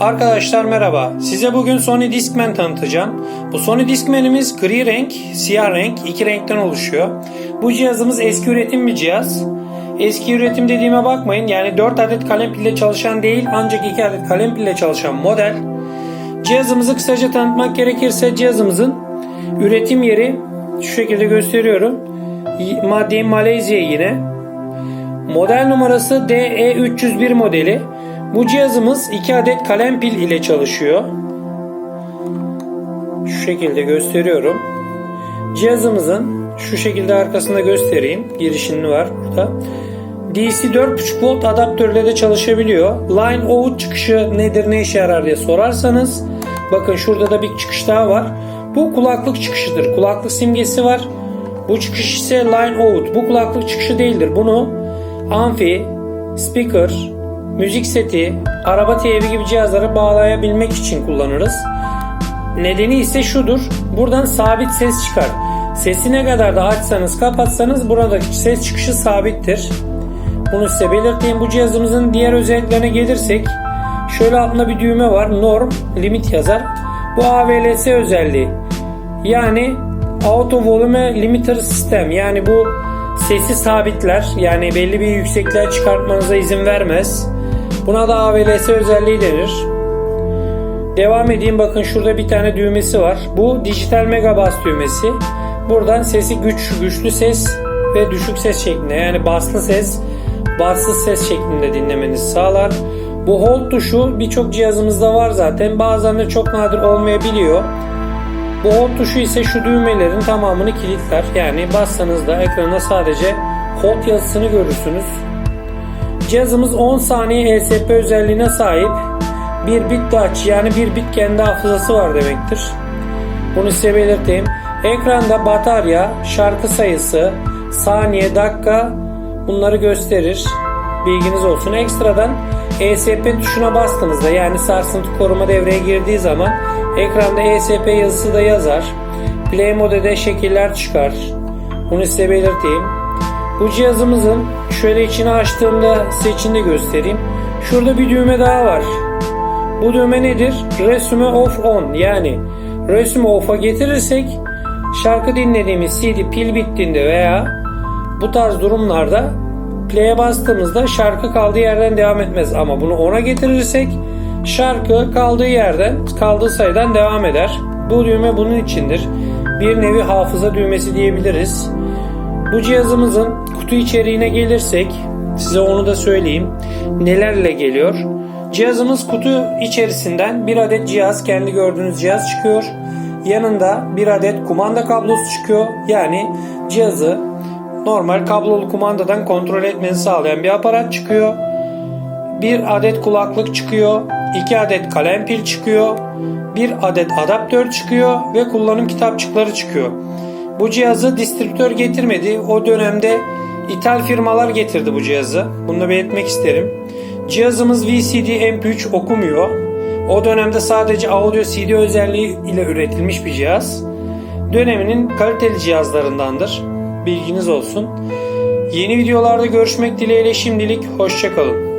Arkadaşlar merhaba. Size bugün Sony Discman tanıtacağım. Bu Sony Discman'imiz gri renk, siyah renk, iki renkten oluşuyor. Bu cihazımız eski üretim bir cihaz. Eski üretim dediğime bakmayın. Yani 4 adet kalem pille çalışan değil ancak 2 adet kalem pille çalışan model. Cihazımızı kısaca tanıtmak gerekirse cihazımızın üretim yeri şu şekilde gösteriyorum. Madde Malezya yine. Model numarası DE301 modeli. Bu cihazımız 2 adet kalem pil ile çalışıyor. Şu şekilde gösteriyorum. Cihazımızın şu şekilde arkasında göstereyim. Girişinin var burada. DC 4.5 volt adaptörle de çalışabiliyor. Line out çıkışı nedir ne işe yarar diye sorarsanız bakın şurada da bir çıkış daha var. Bu kulaklık çıkışıdır. Kulaklık simgesi var. Bu çıkış ise line out. Bu kulaklık çıkışı değildir. Bunu amfi, speaker, müzik seti, araba TV gibi cihazlara bağlayabilmek için kullanırız. Nedeni ise şudur. Buradan sabit ses çıkar. Sesi ne kadar da açsanız kapatsanız buradaki ses çıkışı sabittir. Bunu size belirteyim. Bu cihazımızın diğer özelliklerine gelirsek şöyle altında bir düğme var. Norm, limit yazar. Bu AVLS özelliği. Yani Auto Volume Limiter Sistem. Yani bu sesi sabitler. Yani belli bir yüksekliğe çıkartmanıza izin vermez. Buna da AVLS özelliği denir. Devam edeyim bakın şurada bir tane düğmesi var. Bu dijital megabas düğmesi. Buradan sesi güç, güçlü ses ve düşük ses şeklinde yani baslı ses, bassız ses şeklinde dinlemenizi sağlar. Bu hold tuşu birçok cihazımızda var zaten. Bazen de çok nadir olmayabiliyor. Bu hold tuşu ise şu düğmelerin tamamını kilitler. Yani bassanız da ekranda sadece hold yazısını görürsünüz. Cihazımız 10 saniye ESP özelliğine sahip. Bir bit touch yani bir bit kendi hafızası var demektir. Bunu size belirteyim. Ekranda batarya, şarkı sayısı, saniye, dakika bunları gösterir. Bilginiz olsun. Ekstradan ESP tuşuna bastığınızda yani sarsıntı koruma devreye girdiği zaman ekranda ESP yazısı da yazar. Play mode'de şekiller çıkar. Bunu size belirteyim. Bu cihazımızın şöyle içini açtığımda size içinde göstereyim. Şurada bir düğme daha var. Bu düğme nedir? Resume off on yani resume off'a getirirsek şarkı dinlediğimiz CD pil bittiğinde veya bu tarz durumlarda play'e bastığımızda şarkı kaldığı yerden devam etmez ama bunu ona getirirsek şarkı kaldığı yerden kaldığı sayıdan devam eder. Bu düğme bunun içindir. Bir nevi hafıza düğmesi diyebiliriz. Bu cihazımızın kutu içeriğine gelirsek size onu da söyleyeyim. Nelerle geliyor? Cihazımız kutu içerisinden bir adet cihaz, kendi gördüğünüz cihaz çıkıyor. Yanında bir adet kumanda kablosu çıkıyor. Yani cihazı normal kablolu kumandadan kontrol etmenizi sağlayan bir aparat çıkıyor. Bir adet kulaklık çıkıyor. iki adet kalem pil çıkıyor. Bir adet adaptör çıkıyor ve kullanım kitapçıkları çıkıyor. Bu cihazı distribütör getirmedi. O dönemde ithal firmalar getirdi bu cihazı. Bunu da belirtmek isterim. Cihazımız VCD MP3 okumuyor. O dönemde sadece audio CD özelliği ile üretilmiş bir cihaz. Döneminin kaliteli cihazlarındandır. Bilginiz olsun. Yeni videolarda görüşmek dileğiyle şimdilik hoşçakalın.